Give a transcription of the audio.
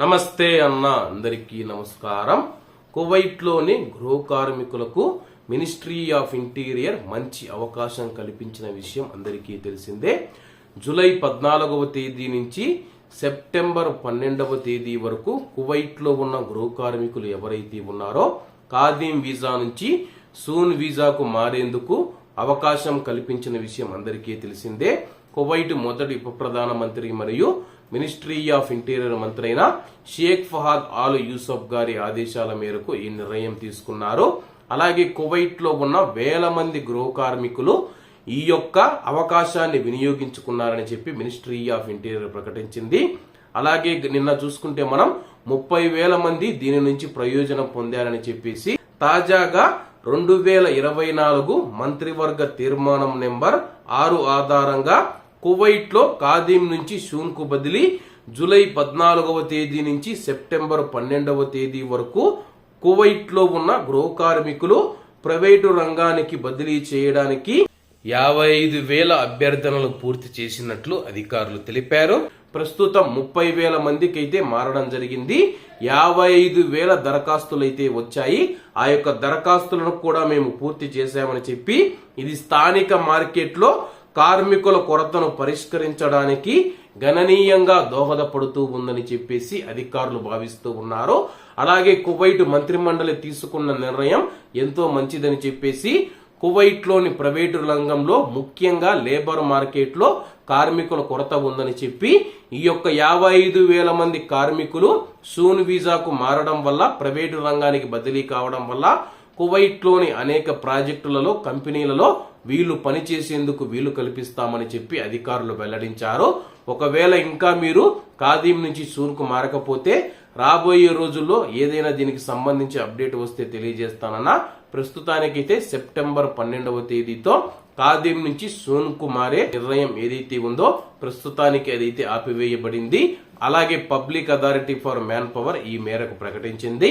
నమస్తే అన్న అందరికీ నమస్కారం. కువైట్లోని గృహ కార్మికులకు మినిస్ట్రీ ఆఫ్ ఇంటీరియర్ మంచి అవకాశం కల్పించిన విషయం అందరికీ తెలిసిందే. జూలై పద్నాలుగవ తేదీ నుంచి సెప్టెంబర్ పన్నెండవ తేదీ వరకు కువైట్లో ఉన్న గృహ కార్మికులు ఎవరైతే ఉన్నారో ఖాదీం వీసా నుంచి సూన్ వీసాకు మారేందుకు అవకాశం కల్పించిన విషయం అందరికీ తెలిసిందే. కువైట్ మొదటి ఉప ప్రధానమంత్రి మరియు మినిస్ట్రీ ఆఫ్ ఇంటీరియర్ మంత్రి అయిన షేక్ ఫహాద్ ఆల్ యూసఫ్ గారి ఆదేశాల మేరకు ఈ నిర్ణయం తీసుకున్నారు. అలాగే కువైట్లో ఉన్న వేల మంది గృహ కార్మికులు ఈ యొక్క అవకాశాన్ని వినియోగించుకున్నారని చెప్పి మినిస్ట్రీ ఆఫ్ ఇంటీరియర్ ప్రకటించింది. అలాగే నిన్న చూసుకుంటే మనం ముప్పై వేల మంది దీని నుంచి ప్రయోజనం పొందారని చెప్పేసి తాజాగా రెండు వేల ఇరవై నాలుగు మంత్రివర్గ తీర్మానం నెంబర్ ఆరు ఆధారంగా కువైట్లో ఖాదీం నుంచి షూన్కు బదిలీ జూలై పద్నాలుగవ తేదీ నుంచి సెప్టెంబర్ పన్నెండవ తేదీ వరకు కువైట్లో ఉన్న గృహ కార్మికులు ప్రైవేటు రంగానికి బదిలీ చేయడానికి యాభై ఐదు వేల అభ్యర్థనలు పూర్తి చేసినట్లు అధికారులు తెలిపారు. ప్రస్తుతం ముప్పై వేల మందికి అయితే మారడం జరిగింది. యాభై ఐదు వేల దరఖాస్తులు అయితే వచ్చాయి. ఆ యొక్క దరఖాస్తులను కూడా మేము పూర్తి చేశామని చెప్పి ఇది స్థానిక మార్కెట్లో కార్మికుల కొరతను పరిష్కరించడానికి గణనీయంగా దోహదపడుతూ ఉందని చెప్పేసి అధికారులు భావిస్తూ ఉన్నారు. అలాగే కువైట్ మంత్రిమండలి తీసుకున్న నిర్ణయం ఎంతో మంచిదని చెప్పేసి కువైట్లోని ప్రైవేటు రంగంలో ముఖ్యంగా లేబర్ మార్కెట్లో కార్మికుల కొరత ఉందని చెప్పి ఈ యొక్క యాభై ఐదు వేల మంది కార్మికులు సూన్ వీసాకు మారడం వల్ల ప్రైవేటు రంగానికి బదిలీ కావడం వల్ల కువైట్లోని అనేక ప్రాజెక్టులలో కంపెనీలలో వీళ్ళు పనిచేసేందుకు వీలు కల్పిస్తామని చెప్పి అధికారులు వెల్లడించారు. ఒకవేళ ఇంకా మీరు ఖాదీం నుంచి సూన్కు మారకపోతే రాబోయే రోజుల్లో ఏదైనా దీనికి సంబంధించి అప్డేట్ వస్తే తెలియజేస్తానన్నా ప్రస్తుతానికైతే సెప్టెంబర్ పన్నెండవ తేదీతో ఖాదీం నుంచి సోన్కు మారే నిర్ణయం ఏదైతే ఉందో ప్రస్తుతానికి అదైతే ఆపివేయబడింది. అలాగే public authority for man power ఈ మేరకు ప్రకటించింది.